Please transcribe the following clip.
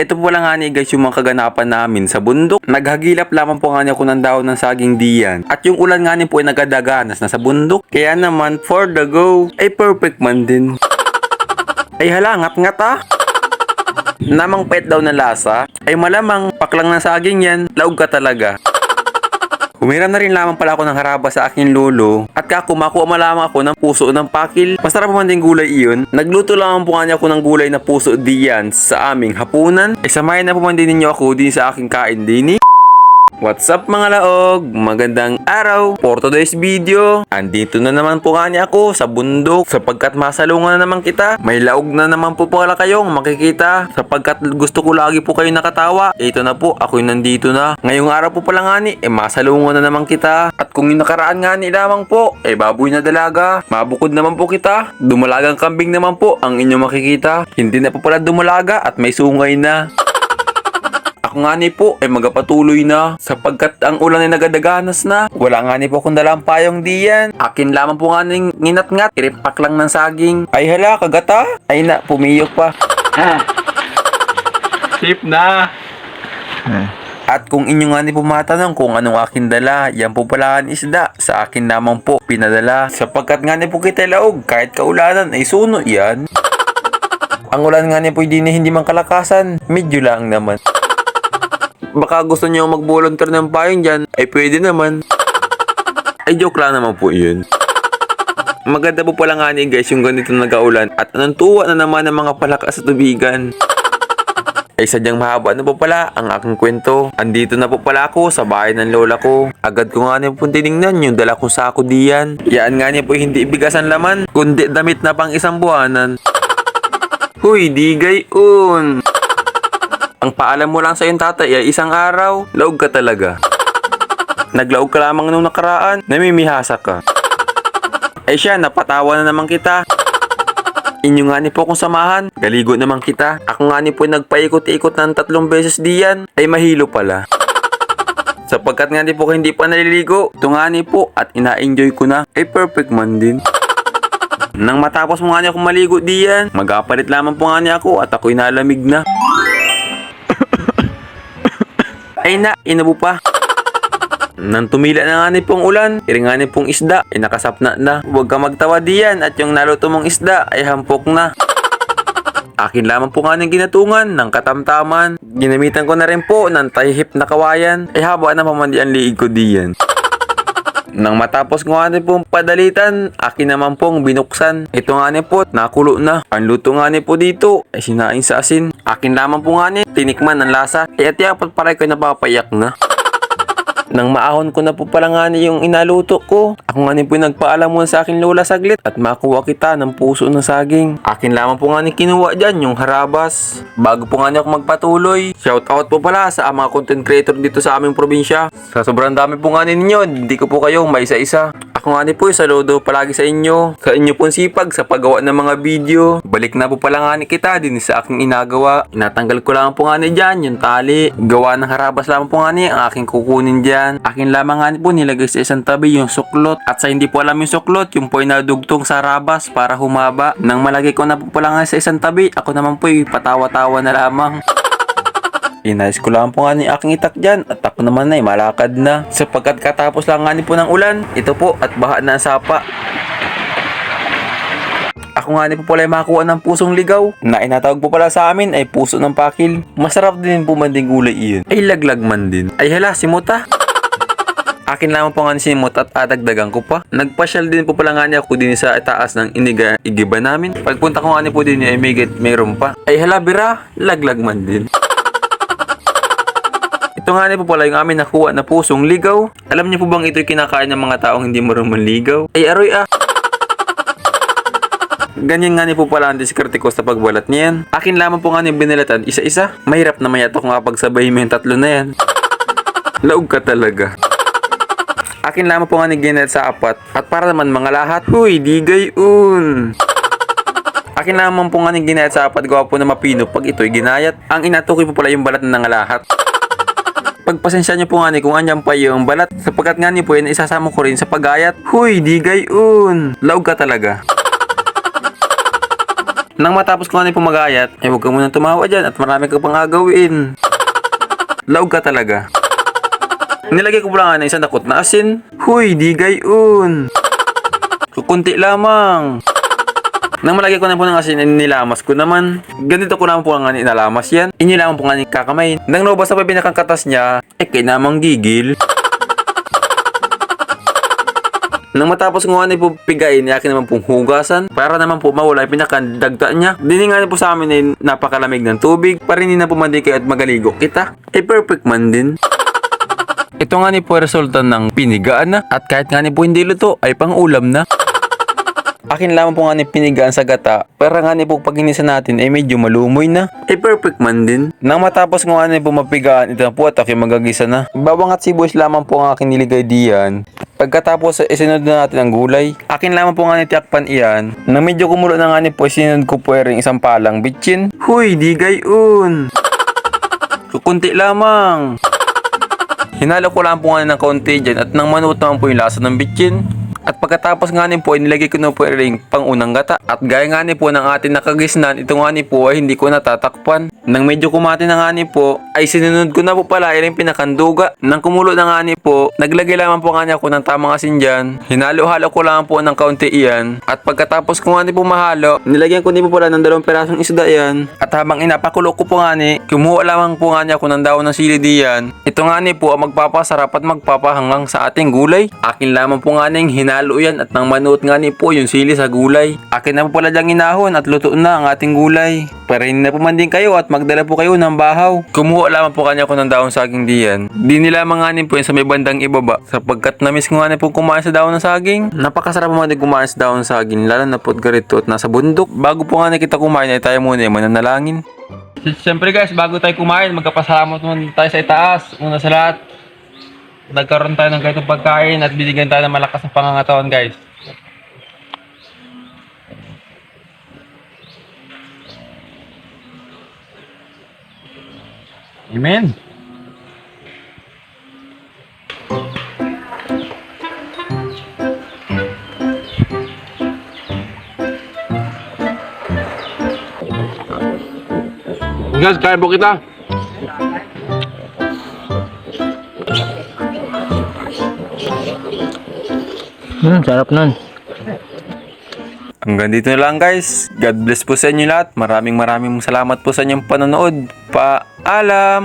Ito po lang nga ni guys yung mga kaganapan namin sa bundok. Naghagilap lamang po nga ni ako ng ng saging diyan. At yung ulan nga ni po ay nagadaganas na sa bundok. Kaya naman for the go ay perfect man din. Ay hala, ngat-ngat ah. Namang pet daw na lasa, ay malamang paklang ng saging yan, laog ka talaga. Humiram na rin lamang pala ako ng haraba sa aking lolo at kako makuha mo lamang ako ng puso ng pakil. Masarap man din gulay iyon. Nagluto lamang po ako ng gulay na puso diyan sa aming hapunan. Ay samahin na po man din ninyo ako din sa aking kain dini. What's up mga laog? Magandang araw! For today's video, andito na naman po nga niya ako sa bundok sapagkat masalungan na naman kita. May laog na naman po pala kayong makikita sapagkat gusto ko lagi po kayo nakatawa. Ito na po, ako'y nandito na. Ngayong araw po pala nga ni, eh masalungan na naman kita. At kung yung nakaraan nga ni lamang po, eh baboy na dalaga. Mabukod naman po kita. Dumalagang kambing naman po ang inyong makikita. Hindi na po pala dumalaga at may sungay na. Ako nga ni po ay magapatuloy na sapagkat ang ulan ay nagadaganas na. Wala nga ni po akong dalang payong diyan. Akin lamang po nga ning nginat-ngat. Iripak lang ng saging. Ay hala, kagata. Ay na, pumiyok pa. Sip na. At kung inyo nga ni po matanong kung anong akin dala, yan po pala ang isda. Sa akin lamang po pinadala. Sapagkat nga ni po kita laog, kahit kaulanan ay suno yan. Ang ulan nga ni po hindi na hindi man kalakasan, medyo lang naman. Baka gusto niyo mag-volunteer ng payong dyan, ay pwede naman. Ay joke lang naman po yun. Maganda po pala nga ni guys yung ganito nagaulan at anong tuwa na naman ng mga palakas sa tubigan. Ay sadyang mahaba na po pala ang aking kwento. Andito na po pala ako sa bahay ng lola ko. Agad ko nga niya po tinignan yung dala kong sako diyan. Yaan nga niya po hindi ibigasan laman, kundi damit na pang isang buwanan. Huy, di gayon. Ang paalam mo lang sa iyong tatay ay isang araw, laog ka talaga. Naglaog ka lamang nung nakaraan, namimihasa ka. Ay siya, napatawa na naman kita. Inyo nga ni po akong samahan, galigo naman kita. Ako nga ni po nagpaikot-ikot ng tatlong beses diyan, ay mahilo pala. Sapagkat nga ni po hindi pa naliligo, ito nga ni po at ina-enjoy ko na, ay perfect man din. Nang matapos mo nga niya akong maligo diyan, magapalit lamang po nga niya ako at ako'y nalamig na. Ay na, inabo pa. Nang tumila na nga ni pong ulan, iringanin pong isda, ay nakasapna na. Huwag ka magtawa diyan at yung naluto mong isda ay hampok na. Akin lamang po nga ng ginatungan ng katamtaman. Ginamitan ko na rin po ng tahihip na kawayan. Ay haba na pamandi ang liig ko diyan. Nang matapos nga ni pong padalitan, akin naman pong binuksan. Ito nga ni po, nakulo na. Ang luto nga ni po dito ay sinaing sa asin. Akin lamang po nga ni, tinikman ng lasa. Ay at yapat paray ko napapayak na. Nang maahon ko na po pala nga yung inaluto ko. Ako nga po nagpaalam muna sa akin lola saglit at makuha kita ng puso ng saging. Akin lamang po nga ni kinuha dyan yung harabas. Bago po nga ako magpatuloy, shout out po pala sa mga content creator dito sa aming probinsya. Sa sobrang dami po nga ninyo, hindi ko po kayo may isa-isa. Ako nga ni po, saludo palagi sa inyo. Sa inyo pong sipag sa paggawa ng mga video. Balik na po pala nga ni kita din sa aking inagawa. Inatanggal ko lang po nga ni dyan yung tali. Gawa ng harabas lamang po nga ni ang aking kukunin dyan. Akin lamang nga ni po nilagay sa isang tabi yung suklot. At sa hindi po alam yung suklot, yung po ay nadugtong sa harabas para humaba. Nang malagay ko na po pala nga sa isang tabi, ako naman po ay patawa-tawa na lamang. Inayos ko lang po nga ni aking itak dyan at ako naman ay malakad na. Sapagkat katapos lang nga ni po ng ulan, ito po at baha na ang sapa. Ako nga ni po pala ay makakuha ng pusong ligaw na inatawag po pala sa amin ay puso ng pakil. Masarap din po man din gulay iyon. Ay laglag man din. Ay hala, si Muta. Akin lamang po nga ni Simot at adagdagan ko pa. Nagpasyal din po pala nga niya ako din sa itaas ng iniga igiba namin. Pagpunta ko nga ni po din ay may get mayroon pa. Ay hala bira, laglag man din. Ito nga po pala yung amin nakuha na pusong ligaw. Alam niyo po bang ito'y kinakain ng mga taong hindi marunong manligaw? Ay aroy ah! Ganyan nga ni po pala ang diskarte ko sa pagbalat niyan. Akin lamang po nga ni binalatan isa-isa. Mahirap na mayata kung kapagsabayin mo yung tatlo na yan. Laog ka talaga. Akin lamang po nga ni Ginel sa apat. At para naman mga lahat, huy, di gayon. Akin lamang po nga ni ginayat sa apat gawa po na mapino pag ito'y ginayat. Ang inatukoy po pala yung balat ng lahat. Pagpasensya niyo po nga ni kung andyan pa yung balat sapagkat nga ni po yun isasama ko rin sa pagayat. Huy, di gayon. Laog ka talaga. Nang matapos ko nga po magayat, eh huwag ka muna tumawa dyan at marami ka pang agawin. Laog ka talaga. Nilagay ko lang nga ng isang dakot na asin. Huy, di gayon. Kukunti lamang. Nang malagay ko na po ng asin, eh, nilamas ko naman. Ganito ko naman po nga ni nalamas yan. Inyo lamang po nga ni kakamay. Nang nabas na po yung pinakang katas niya, eh kinamang gigil. Nang matapos ko nga na po pigain, yakin naman pong hugasan para naman po mawala yung pinakandagta niya. Dini nga na po sa amin ay napakalamig ng tubig para hindi na po mandikay at magaligo kita. Eh perfect man din. Ito nga ni po resulta ng pinigaan na at kahit nga ni po hindi luto ay pang ulam na. Akin lamang po nga ni pinigaan sa gata, pero nga ni po pag natin ay medyo malumoy na. Eh perfect man din. Nang matapos nga ni po mapigaan, ito na po at aking magagisa na. Bawang at sibuyas lamang po ang aking niligay diyan. Pagkatapos isinod na natin ang gulay, akin lamang po nga ni tiakpan iyan. Nang medyo kumulo na nga ni po isinod ko po rin isang palang bitchin. Huy, di gayon. Kukunti lamang. Hinalo ko lang po nga ng kaunti dyan at nang manuot naman po yung lasa ng bitchin. At pagkatapos nga po, nilagay ko na po rin pang unang gata. At gaya nga po ng ating nakagisnan, ito nga po ay hindi ko natatakpan. Nang medyo kumati na nga ni po, ay sinunod ko na po pala yung pinakanduga. Nang kumulo na nga ni po, naglagay lamang po nga niya ako ng tamang asin dyan. Hinalo-halo ko lang po ng kaunti iyan. At pagkatapos ko nga ni po mahalo, nilagyan ko ni po pala ng dalawang perasong isda yan. At habang inapakulo ko po nga ni, kumuha lamang po nga niya ako ng daon ng sili diyan. Ito nga ni po ang magpapasarap at magpapahanglang sa ating gulay. Akin lamang po nga ning hinalo yan at nang manuot nga ni po yung sili sa gulay. Akin na po pala diyang inahon at luto na ang ating gulay. Para hindi na po man din kayo at magdala po kayo ng bahaw. Kumuha lamang po kanya ko ng daon saging diyan. Di nila manganin po yun sa may bandang ibaba sapagkat na-miss ko nga na po kumain sa daon ng saging. Napakasarap mo din kumain sa daon ng saging lalo na po garito at nasa bundok. Bago po nga na kita kumain ay tayo muna ay mananalangin. Siyempre guys, bago tayo kumain, magkapasalamat muna tayo sa itaas. Una sa lahat, nagkaroon tayo ng ganitong pagkain at binigyan tayo ng malakas na pangangatawan guys. Amen. Guys, kain po kita. Hmm, sarap nun. Hanggang dito na lang guys. God bless po sa inyo lahat. Maraming maraming salamat po sa inyong panonood. Paalam!